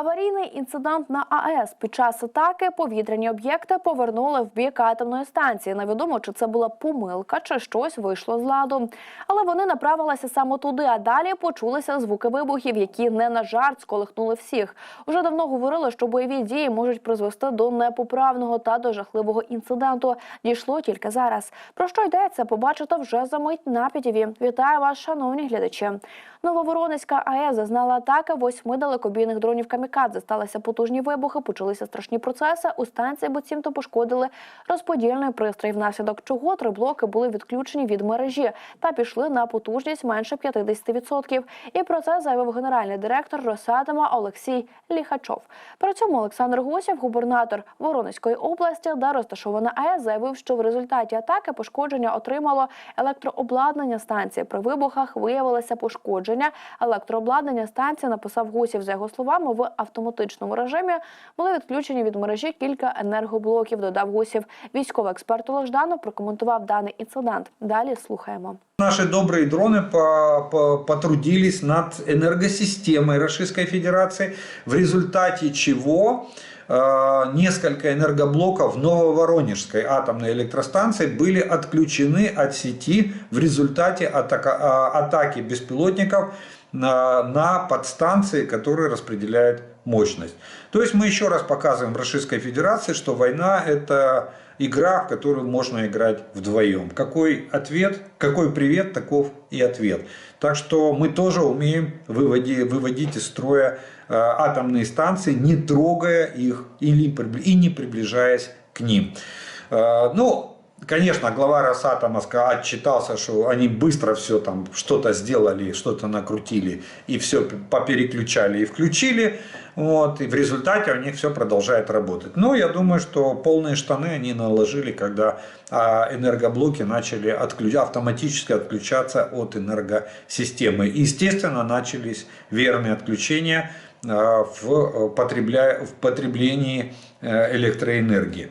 Аварійний інцидент на АЕС під час атаки повітряні об'єкти повернули в бік атомної станції. Невідомо, чи це була помилка, чи щось вийшло з ладу. Але вони направилися саме туди. А далі почулися звуки вибухів, які не на жарт сколихнули всіх. Уже давно говорили, що бойові дії можуть призвести до непоправного та до жахливого інциденту. Дійшло тільки зараз. Про що йдеться? Побачите вже за мить на підіві. Вітаю вас, шановні глядачі. Нововоронезька АЕС зазнала атаки восьми далекобійних дронів камікадзе. Сталися потужні вибухи, почалися страшні процеси. У станції буцімто пошкодили розподільний пристрій, внаслідок чого три блоки були відключені від мережі та пішли на потужність менше 50%. І про це заявив генеральний директор Росатома Олексій Ліхачов. При цьому Олександр Гусєв, губернатор Воронезької області, де розташована АЕС, заявив, що в результаті атаки пошкодження отримало електрообладнання станції. При вибухах виявилося пошкодження електрообладнання станції. Написав Гусєв за його словами в автоматичному режимі. Були відключені від мережі кілька енергоблоків. Додав Гусєв. Військовий експерт Олег Жданов прокоментував даний інцидент. Далі слухаємо. Наши добрые дроны по- по- потрудились над энергосистемой Российской Федерации, в результате чего э, несколько энергоблоков Нововоронежской атомной электростанции были отключены от сети в результате а, атаки беспилотников на, на подстанции, которые распределяют мощность. То есть мы еще раз показываем Российской Федерации, что война это игра, в которую можно играть вдвоем. Какой ответ, какой привет, таков и ответ. Так что мы тоже умеем выводи- выводить из строя э, атомные станции, не трогая их или и не приближаясь к ним. Э, ну, Конечно, глава Росатома отчитался, что они быстро все там что-то сделали, что-то накрутили и все попереключали и включили. Вот, и в результате у них все продолжает работать. Но я думаю, что полные штаны они наложили, когда а, энергоблоки начали отключ- автоматически отключаться от энергосистемы. Естественно, начались верные отключения а, в, э, потребля- в потреблении э, электроэнергии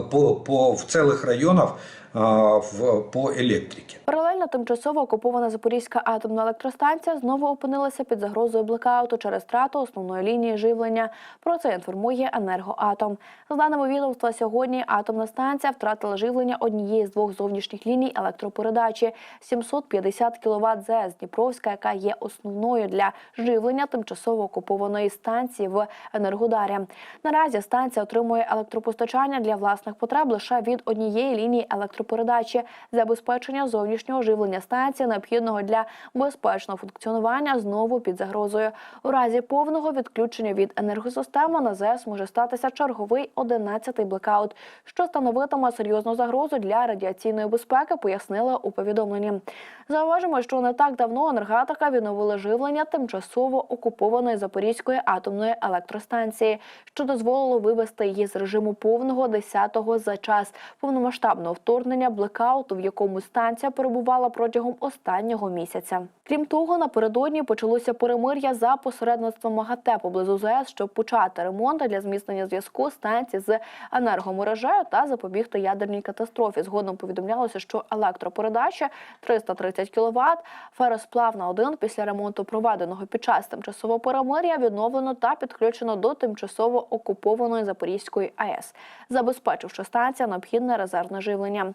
по, по, в целых районах а, в, по электрике. Паралельно тимчасово окупована Запорізька атомна електростанція знову опинилася під загрозою блекауту через втрату основної лінії живлення. Про це інформує енергоатом. За даними відомства, сьогодні атомна станція втратила живлення однієї з двох зовнішніх ліній електропередачі 750 кВт ЗС Дніпровська, яка є основною для живлення тимчасово окупованої станції в Енергодарі. Наразі станція отримує електропостачання для власних потреб лише від однієї лінії електропередачі. Забезпечення зовнішнього живлення станції необхідного для безпечного функціонування знову під загрозою. У разі повного відключення від енергосистеми на ЗЕС може статися черговий 11-й блекаут, що становитиме серйозну загрозу для радіаційної безпеки, пояснили у повідомленні. Зауважимо, що не так давно енергетика відновила живлення тимчасово окупованої Запорізької атомної електростанції, що дозволило вивести її з режиму повного 10-го за час повномасштабного вторгнення блекауту, в якому станція перебувала протягом останнього місяця. Крім того, напередодні почалося перемир'я за посередництвом МАГАТЕ поблизу ЗАЕС, щоб почати ремонт для зміцнення зв'язку станції з енергомережею та запобігти ядерній катастрофі. Згодом повідомлялося, що електропередача 330 кВт, феросплав на 1 після ремонту проведеного під час тимчасового перемир'я відновлено та підключено до тимчасово окупованої Запорізької АЕС, забезпечивши станція необхідне резервне живлення.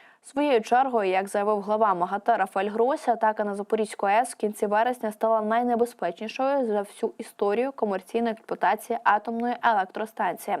Своєю чергою, як заявив глава МАГАТЕ Рафаель Гросі, атака на Запорізьку АЕС в кінці вересня стала найнебезпечнішою за всю історію комерційної експлуатації атомної електростанції.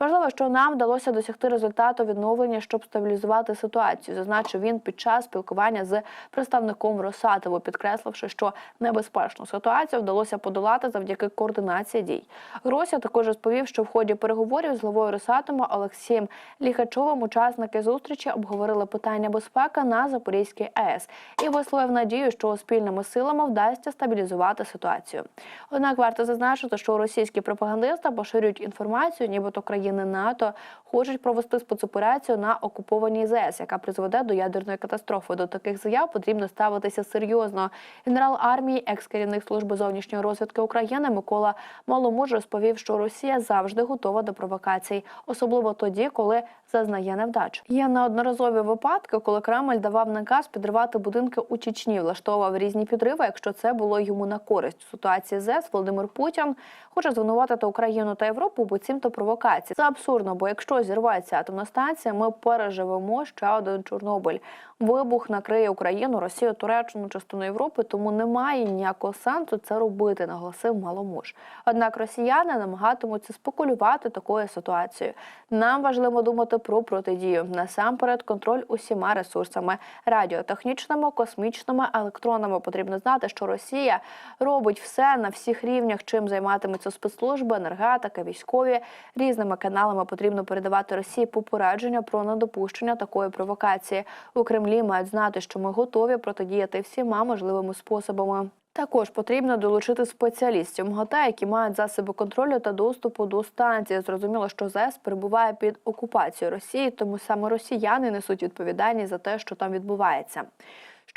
Важливо, що нам вдалося досягти результату відновлення, щоб стабілізувати ситуацію, зазначив він під час спілкування з представником Росатову, підкресливши, що небезпечну ситуацію вдалося подолати завдяки координації дій. Грося також розповів, що в ході переговорів з главою Росатома Олексієм Ліхачовим учасники зустрічі обговорили питання безпеки на Запорізькій АЕС і висловив надію, що спільними силами вдасться стабілізувати ситуацію. Однак варто зазначити, що російські пропагандисти поширюють інформацію, нібито країни НАТО хочуть провести спецоперацію на окупованій ЗС, яка призведе до ядерної катастрофи. До таких заяв потрібно ставитися серйозно. Генерал армії, екс-керівник служби зовнішньої розвідки України Микола Маломуж розповів, що Росія завжди готова до провокацій, особливо тоді, коли зазнає невдач. Є неодноразові випадки, коли Кремль давав наказ підривати будинки у Чечні, влаштовував різні підриви, якщо це було йому на користь. У ситуації ЗЕС Володимир Путін хоче звинуватити Україну та Європу, бо цімто провокації. Це абсурдно, бо якщо зірвається атомна станція, ми переживемо ще один Чорнобиль. Вибух накриє Україну, Росію, Туреччину, частину Європи, тому немає ніякого сенсу це робити, наголосив Маломуж. Однак росіяни намагатимуться спекулювати такою ситуацією. Нам важливо думати про протидію. Насамперед, контроль усіма ресурсами радіотехнічними, космічними, електронними. Потрібно знати, що Росія робить все на всіх рівнях, чим займатимуться спецслужби, енергетики, військові. Різними каналами потрібно передавати Росії попередження про недопущення такої провокації. У Кремлі мають знати, що ми готові протидіяти всіма можливими способами. Також потрібно долучити спеціалістів МГТ, які мають засоби контролю та доступу до станції. Зрозуміло, що ЗЕС перебуває під окупацією Росії, тому саме росіяни несуть відповідальність за те, що там відбувається.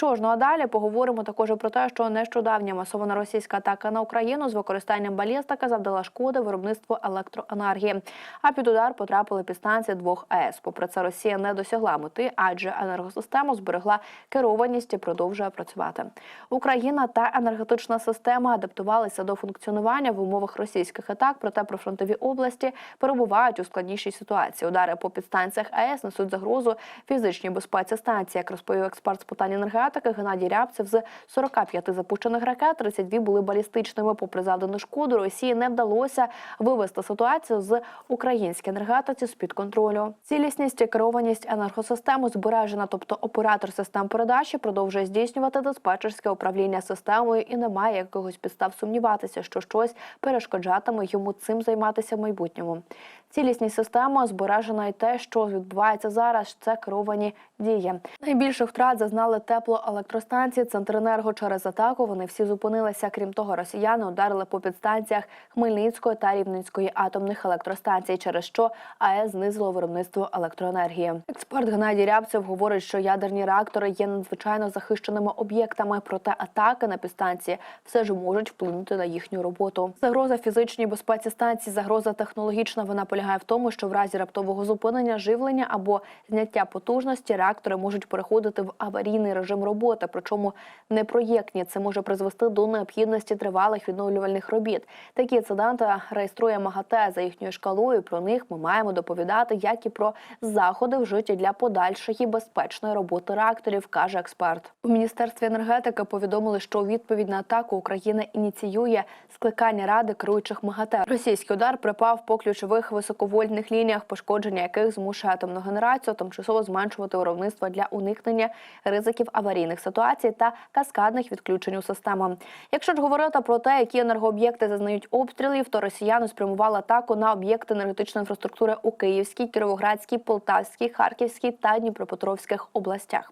Що ж, ну а далі поговоримо також про те, що нещодавня масована російська атака на Україну з використанням балістики завдала шкоди виробництву електроенергії. А під удар потрапили підстанції двох АЕС. Попри це, Росія не досягла мети, адже енергосистему зберегла керованість і продовжує працювати. Україна та енергетична система адаптувалися до функціонування в умовах російських атак, проте прифронтові області перебувають у складнішій ситуації. Удари по підстанціях АЕС несуть загрозу фізичній безпеці станції, як розповів експерт з питань енергетики Геннадій Рябцев. З 45 запущених ракет 32 були балістичними. Попри завдану шкоду, Росії не вдалося вивести ситуацію з української енергетиці з під контролю. Цілісність і керованість енергосистеми збережена, тобто оператор систем передачі продовжує здійснювати диспетчерське управління системою і немає якогось підстав сумніватися, що щось перешкоджатиме йому цим займатися в майбутньому. Цілісність системи збережена і те, що відбувається зараз. Це керовані дії. Найбільших втрат зазнали теплоелектростанції Центренерго через атаку. Вони всі зупинилися. Крім того, росіяни ударили по підстанціях Хмельницької та Рівненської атомних електростанцій, через що АЕС знизило виробництво електроенергії. Експерт Геннадій Рябцев говорить, що ядерні реактори є надзвичайно захищеними об'єктами, проте атаки на підстанції все ж можуть вплинути на їхню роботу. Загроза фізичній безпеці станції, загроза технологічна. Вона полягає в тому, що в разі раптового зупинення живлення або зняття потужності реактори можуть переходити в аварійний режим роботи, причому не проєктні. Це може призвести до необхідності тривалих відновлювальних робіт. Такі інциденти реєструє МАГАТЕ за їхньою шкалою. Про них ми маємо доповідати, як і про заходи вжиті для подальшої безпечної роботи реакторів, каже експерт. У міністерстві енергетики повідомили, що відповідь на атаку Україна ініціює скликання ради керуючих МАГАТЕ. Російський удар припав по ключових високовольтних лініях, пошкодження яких змушує атомну генерацію тимчасово зменшувати виробництво для уникнення ризиків аварійних ситуацій та каскадних відключень у систему. Якщо ж говорити про те, які енергооб'єкти зазнають обстрілів, то росіяни спрямували атаку на об'єкти енергетичної інфраструктури у Київській, Кіровоградській, Полтавській, Харківській та Дніпропетровських областях.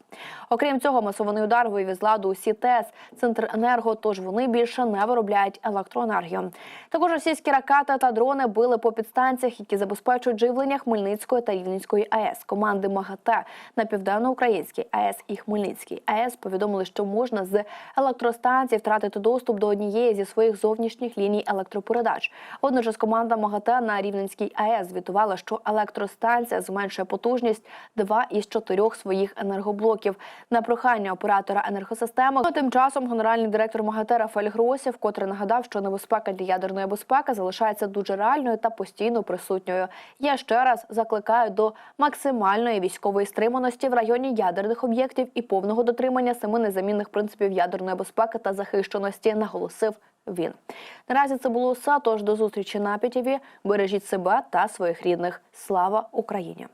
Окрім цього, масований удар вивів з ладу усі ТЕС Центренерго, тож вони більше не виробляють електроенергію. Також російські ракети та дрони били по підстанціях, які забезпечують живлення Хмельницької та Рівненської АЕС. Команди МАГАТЕ на південноукраїнській АЕС і Хмельницькій АЕС повідомили, що можна з електростанцій втратити доступ до однієї зі своїх зовнішніх ліній електропередач. Водночас команда МАГАТЕ на Рівненській АЕС звітувала, що електростанція зменшує потужність два із чотирьох своїх енергоблоків. На прохання оператора енергосистеми тим часом генеральний директор МАГАТЕ Рафаель Гросів, котрий нагадав, що небезпека для ядерної безпеки залишається дуже реальною та постійно присутньою. Я ще раз закликаю до максимальної військової стриманості в районі ядерних об'єктів і повного дотримання семи незамінних принципів ядерної безпеки та захищеності, наголосив він. Наразі це було все. Тож до зустрічі на пітіві. Бережіть себе та своїх рідних. Слава Україні!